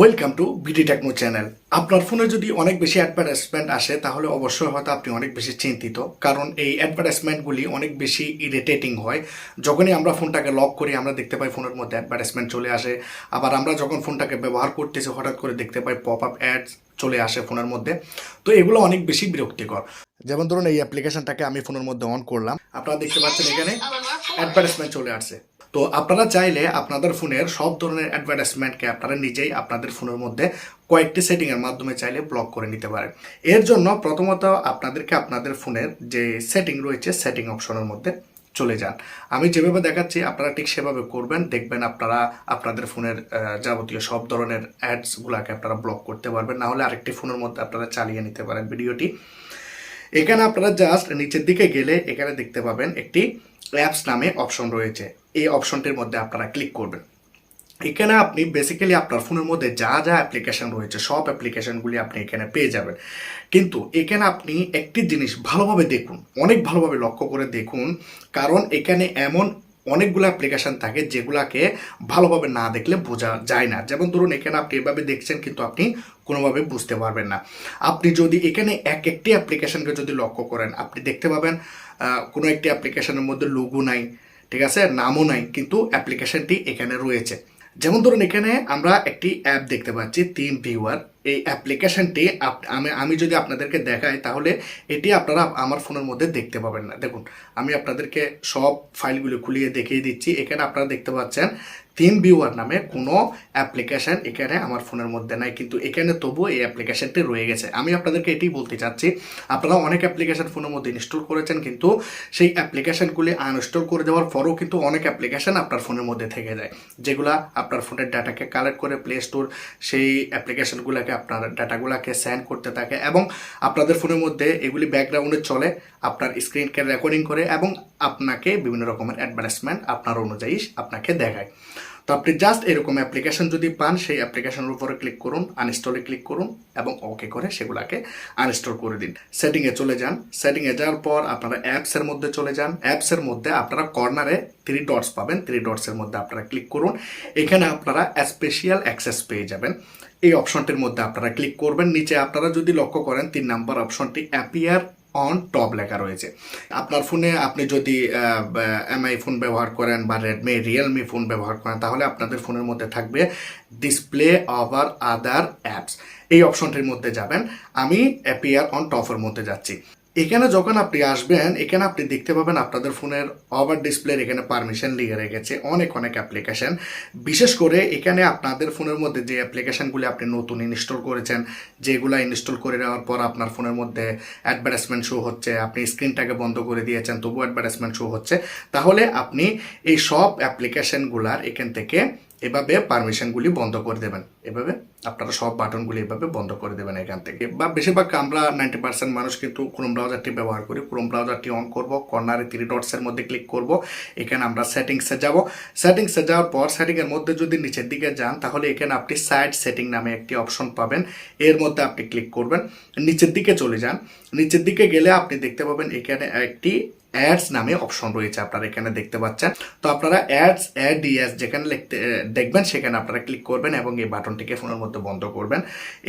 Welcome to BD techno channel আপনার ফোনে যদি অনেক বেশি অ্যাডভার্টাইজমেন্ট আসে, তাহলে অবশ্যই হয়তো আপনি অনেক বেশি চিন্তিত, কারণ এই অ্যাডভার্টাইজমেন্টগুলি অনেক বেশি ইরিটেটিং হয়। যখনই আমরা ফোনটাকে লক করি, আমরা দেখতে পাই ফোনের মধ্যে অ্যাডভার্টাইজমেন্ট চলে আসে। আবার আমরা যখন ফোনটাকে ব্যবহার করতেছি, হঠাৎ করে দেখতে পাই পপ আপ অ্যাডস চলে আসে ফোনের মধ্যে। তো এগুলো অনেক বেশি বিরক্তিকর। যেমন ধরুন, এই অ্যাপ্লিকেশনটাকে আমি ফোনের মধ্যে অন করলাম। আপনারা দেখতে পাচ্ছেন এখানে অ্যাডভার্টাইজমেন্ট চলে আসছে। তো আপনারা চাইলে আপনাদের ফোনের সব ধরনের অ্যাডভার্টাইজমেন্টকে আপনারা নিজেই আপনাদের ফোনের মধ্যে কয়েকটি সেটিংয়ের মাধ্যমে চাইলে ব্লক করে নিতে পারেন। এর জন্য প্রথমত আপনাদেরকে আপনাদের ফোনের যে সেটিং রয়েছে সেটিং অপশনের মধ্যে চলে যান। আমি যেভাবে দেখাচ্ছি, আপনারা ঠিক সেভাবে করবেন। দেখবেন আপনারা আপনাদের ফোনের যাবতীয় সব ধরনের অ্যাডসগুলোকে আপনারা ব্লক করতে পারবেন। না হলে আরেকটি ফোনের মধ্যে আপনারা চালিয়ে নিতে পারেন ভিডিওটি। এখানে আপনারা জাস্ট নিচের দিকে গেলে এখানে দেখতে পাবেন একটি অ্যাপস নামে অপশন রয়েছে। এই অপশনটির মধ্যে আপনারা ক্লিক করবেন। এখানে আপনি বেসিক্যালি আপনার ফোনের মধ্যে যা যা অ্যাপ্লিকেশান রয়েছে, সব অ্যাপ্লিকেশানগুলি আপনি এখানে পেয়ে যাবেন। কিন্তু এখানে আপনি একটি জিনিস ভালোভাবে দেখুন, অনেক ভালোভাবে লক্ষ্য করে দেখুন। কারণ এখানে এমন অনেকগুলো অ্যাপ্লিকেশান থাকে যেগুলাকে ভালোভাবে না দেখলে বোঝা যায় না। যেমন ধরুন, এখানে আপনি এভাবে দেখছেন কিন্তু আপনি কোনোভাবে বুঝতে পারবেন না। আপনি যদি এখানে এক একটি অ্যাপ্লিকেশানকে যদি লক্ষ্য করেন, আপনি দেখতে পাবেন কোনো একটি অ্যাপ্লিকেশানের মধ্যে লোগো নাই, ঠিক আছে? নামও নাই, কিন্তু অ্যাপ্লিকেশানটি এখানে রয়েছে। যেমন ধরুন এখানে আমরা একটি অ্যাপ দেখতে পাচ্ছি তিন ভিউয়ার এই অ্যাপ্লিকেশনটি আমি আমি যদি আপনাদেরকে দেখাই, তাহলে এটি আপনারা আমার ফোনের মধ্যে দেখতে পাবেন না। দেখুন, আমি আপনাদেরকে সব ফাইলগুলো খুলিয়ে দেখিয়ে দিচ্ছি। এখানে আপনারা দেখতে পাচ্ছেন তিন ভিউয়ার নামে কোনো অ্যাপ্লিকেশন এখানে আমার ফোনের মধ্যে নাই, কিন্তু এখানে তবুও এই অ্যাপ্লিকেশনটি রয়ে গেছে। আমি আপনাদেরকে এটাই বলতে চাচ্ছি, আপনারা অনেক অ্যাপ্লিকেশন ফোনের মধ্যে ইনস্টল করেছেন, কিন্তু সেই অ্যাপ্লিকেশনগুলি আনইনস্টল করে দেওয়ার পরেও কিন্তু অনেক অ্যাপ্লিকেশন আপনার ফোনের মধ্যে থেকে যায়। যেগুলা আপনার ফোনের ডাটাকে কালেক্ট করে প্লে স্টোর, সেই অ্যাপ্লিকেশনগুলোকে আপনার ডাটাগুলোকে সেন্ড করতে থাকে এবং আপনাদের ফোনের মধ্যে এগুলি ব্যাকগ্রাউন্ডে চলে, আপনার স্ক্রিনকে রেকর্ডিং করে এবং আপনাকে বিভিন্ন রকমের অ্যাডভার্টাইজমেন্ট আপনার অনুযায়ী আপনাকে দেখায়। তো আপনি জাস্ট এরকম অ্যাপ্লিকেশন যদি পান, সেই অ্যাপ্লিকেশনের উপরে ক্লিক করুন আনইনস্টলে ক্লিক করুন এবং ওকে করে সেগুলাকে আনইনস্টল করে দিন। সেটিংয়ে চলে যান। সেটিংয়ে যাওয়ার পর আপনারা অ্যাপসের মধ্যে চলে যান। অ্যাপসের মধ্যে আপনারা কর্নারে থ্রি ডটস পাবেন। থ্রি ডটসের মধ্যে আপনারা ক্লিক করুন। এখানে আপনারা স্পেশাল অ্যাক্সেস পেয়ে যাবেন। এই অপশনটির মধ্যে আপনারা ক্লিক করবেন। নিচে আপনারা যদি লক্ষ্য করেন, তিন নাম্বার অপশনটি অ্যাপিয়ার অন টপ লেখা রয়েছে। আপনার ফোনে আপনি যদি এমআই ফোন ব্যবহার করেন বা রেডমি রিয়েলমি ফোন ব্যবহার করেন, তাহলে আপনাদের ফোনের মধ্যে থাকবে ডিসপ্লে ওভার আদার অ্যাপস এই অপশনটির মধ্যে যাবেন। আমি অ্যাপিয়ার অন টপের মধ্যে যাচ্ছি। এখানে যখন আপনি আসবেন, এখানে আপনি দেখতে পাবেন আপনাদের ফোনের ওভার ডিসপ্লের এখানে পারমিশন লিখে রেখেছে অনেক অনেক অ্যাপ্লিকেশন বিশেষ করে এখানে আপনাদের ফোনের মধ্যে যে অ্যাপ্লিকেশনগুলি আপনি নতুন ইনস্টল করেছেন, যেগুলো ইনস্টল করে নেওয়ার পর আপনার ফোনের মধ্যে অ্যাডভার্টাইজমেন্ট শো হচ্ছে, আপনি স্ক্রিনটাকে বন্ধ করে দিয়েছেন তবু অ্যাডভার্টাইজমেন্ট শো হচ্ছে। তাহলে আপনি এই সব অ্যাপ্লিকেশনগুলার এখান থেকে এভাবে পারমিশনগুলি বন্ধ করে দেবেন। এভাবে আপনারা সব বাটনগুলি এভাবে বন্ধ করে দেবেন এখান থেকে। বা বেশিরভাগ আমরা নাইনটি পার্সেন্ট মানুষ কিন্তু ক্রোম ব্রাউজারটি ব্যবহার করি। ক্রোম ব্রাউজারটি অন করব কর্নারে থ্রি ডটসের মধ্যে ক্লিক করব। এখানে আমরা সেটিংসে যাব। সেটিংসে যাওয়ার পর সেটিংয়ের মধ্যে যদি নিচের দিকে যান, তাহলে এখানে আপনি সাইড সেটিং নামে একটি অপশন পাবেন। এর মধ্যে আপনি ক্লিক করবেন। নিচের দিকে চলে যান। নিচের দিকে গেলে আপনি দেখতে পাবেন এখানে একটি অ্যাডস নামে অপশন রয়েছে আপনারা এখানে দেখতে পাচ্ছেন। তো আপনারা অ্যাডস অ্যাড ইয়াস যেখানে লিখতে দেখবেন সেখানে আপনারা ক্লিক করবেন এবং এই বাটনটিকে ফোনের মধ্যে বন্ধ করবেন।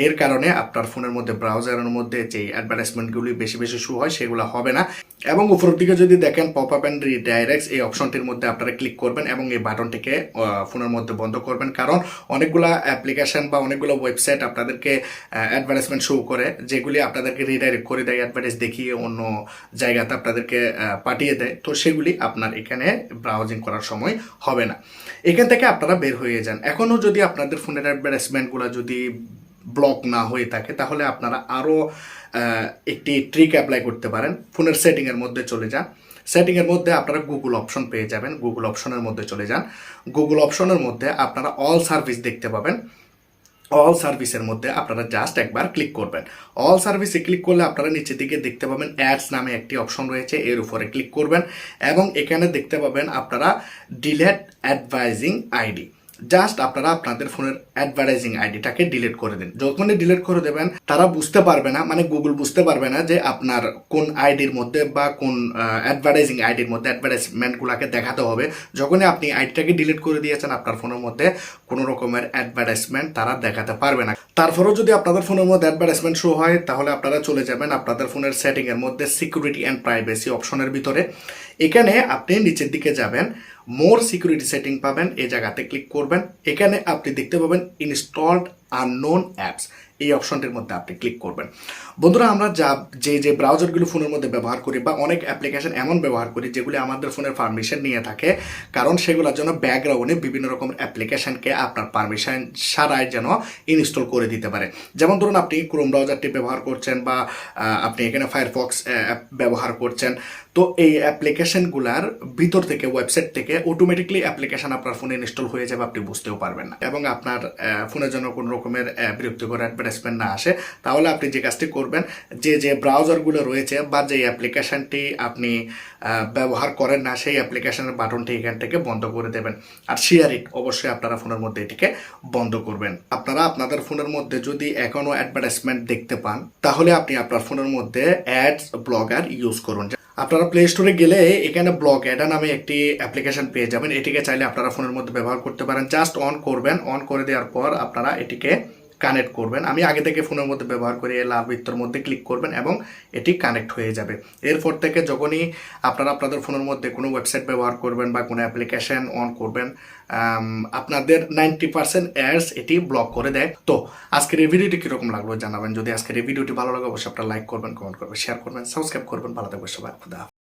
এর কারণে আপনার ফোনের মধ্যে ব্রাউজারের মধ্যে যে অ্যাডভার্টাইজমেন্টগুলি বেশি বেশি শু হয় সেগুলো হবে না। এবং উপরের দিকে যদি দেখেন পপ আপ অ্যান্ড রিডাইরেক্টস এই অপশনটির মধ্যে আপনারা ক্লিক করবেন এবং এই বাটনটিকে ফোনের মধ্যে বন্ধ করবেন। কারণ অনেকগুলা অ্যাপ্লিকেশন বা অনেকগুলো ওয়েবসাইট আপনাদেরকে অ্যাডভার্টাইজমেন্ট শো করে, যেগুলি আপনাদেরকে রিডাইরেক্ট করে দেয় অ্যাডভার্টাইজ দেখিয়ে অন্য জায়গাতে আপনাদেরকে পাঠিয়ে দেয়। তো সেগুলি আপনার এখানে ব্রাউজিং করার সময় হবে না। এখান থেকে আপনারা বের হয়ে যান। এখনও যদি আপনাদের ফোনের অ্যাডভার্টাইজমেন্টগুলো যদি ব্লক না হয়ে থাকে, তাহলে আপনারা আরও একটি ট্রিক অ্যাপ্লাই করতে পারেন। ফোনের সেটিংয়ের মধ্যে চলে যান। সেটিংয়ের মধ্যে আপনারা গুগল অপশন পেয়ে যাবেন। গুগল অপশনের মধ্যে চলে যান। গুগল অপশনের মধ্যে আপনারা অল সার্ভিস দেখতে পাবেন। অল সার্ভিসের মধ্যে আপনারা জাস্ট একবার ক্লিক করবেন। অল সার্ভিসে ক্লিক করলে আপনারা নিচের দিকে দেখতে পাবেন অ্যাডস নামে একটি অপশন রয়েছে, এর উপরে ক্লিক করবেন এবং এখানে দেখতে পাবেন আপনারা ডিলেট অ্যাডভাইজিং আইডি জাস্ট আপনারা আপনাদের ফোনের অ্যাডভার্টাইজিং আইডিটাকে ডিলিট করে দিন। যখনই ডিলিট করে দেবেন, তারা বুঝতে পারবে না মানে গুগল বুঝতে পারবে না যে আপনার কোন আইডির মধ্যে বা কোন অ্যাডভার্টাইজিং আইডির মধ্যে অ্যাডভার্টাইজমেন্টগুলোকে দেখাতে হবে। যখনই আপনি আইডিটাকে ডিলিট করে দিয়েছেন আপনার ফোনের মধ্যে, কোনো রকমের অ্যাডভার্টাইজমেন্ট তারা দেখাতে পারবে না। তারপরেও যদি আপনাদের ফোনের মধ্যে অ্যাডভার্টাইজমেন্ট শো হয়, তাহলে আপনারা চলে যাবেন আপনাদের ফোনের সেটিংয়ের মধ্যে সিকিউরিটি অ্যান্ড প্রাইভেসি অপশনের ভিতরে। এখানে আপনি নিচের দিকে যাবেন মোর সিকিউরিটি সেটিং পাবেন এই জায়গাতে ক্লিক করবেন। এখানে আপনি দেখতে পাবেন ইনস্টলড আননোন অ্যাপস এই অপশনটির মধ্যে আপনি ক্লিক করবেন। বন্ধুরা, আমরা যা, যে যে ব্রাউজারগুলো ফোনের মধ্যে ব্যবহার করি বা অনেক অ্যাপ্লিকেশন এমন ব্যবহার করি যেগুলি আমাদের ফোনের পারমিশন নিয়ে থাকে, কারণ সেগুলোর জন্য ব্যাকগ্রাউন্ডে বিভিন্ন রকম অ্যাপ্লিকেশনকে আপনার পারমিশন ছাড়াই যেন ইনস্টল করে দিতে পারে। যেমন ধরুন, আপনি ক্রোম ব্রাউজারটি ব্যবহার করছেন বা আপনি এখানে ফায়ারফক্স অ্যাপ ব্যবহার করছেন, তো এই অ্যাপ্লিকেশনগুলার ভিতর থেকে ওয়েবসাইট থেকে অটোমেটিকলি অ্যাপ্লিকেশন আপনার ফোনে ইনস্টল হয়ে যাবে, আপনি বুঝতেও পারবেন না। এবং আপনার ফোনের জন্য কোনো রকমের বিরক্তিকর অ্যাডভার্টাইজমেন্ট না আসে, তাহলে আপনি যে কাজটি করবেন, যে যে ব্রাউজারগুলো রয়েছে বা যে অ্যাপ্লিকেশনটি আপনি ব্যবহার করেন না, সেই অ্যাপ্লিকেশনের বাটনটি এখান থেকে বন্ধ করে দেবেন। আর শেয়ার ইট অবশ্যই আপনারা ফোনের মধ্যে এটিকে বন্ধ করবেন। আপনারা আপনাদের ফোনের মধ্যে যদি এখনও অ্যাডভার্টাইজমেন্ট দেখতে পান, তাহলে আপনি আপনার ফোনের মধ্যে অ্যাডস ব্লগার ইউজ করুন। আপনারা প্লে স্টোরে গেলে এখানে ব্লক অ্যাডা নামে একটি অ্যাপ্লিকেশন পেয়ে যাবেন। এটিকে চাইলে আপনারা ফোনের মধ্যে ব্যবহার করতে পারেন। জাস্ট অন করবেন। অন করে দেওয়ার পর আপনারা এটিকে কানেক্ট করবেন। আমি আগে থেকে ফোনের মধ্যে ব্যবহার করে লাল বৃত্তর মধ্যে ক্লিক করবেন এবং এটি কানেক্ট হয়ে যাবে। এরপর থেকে যখনই আপনারা আপনাদের ফোনের মধ্যে কোনো ওয়েবসাইট ব্যবহার করবেন বা কোনো অ্যাপ্লিকেশন অন করবেন আপনাদের নাইনটি পার্সেন্ট অ্যাডস এটি ব্লক করে দেয়। তো আজকের এই ভিডিওটি কীরকম লাগল জানাবেন। যদি আজকের এই ভিডিওটি ভালো লাগে, অবশ্যই আপনারা লাইক করবেন কমেন্ট করবেন শেয়ার করবেন সাবস্ক্রাইব করবেন। ভালো থাকবেন সবাই। খুদা।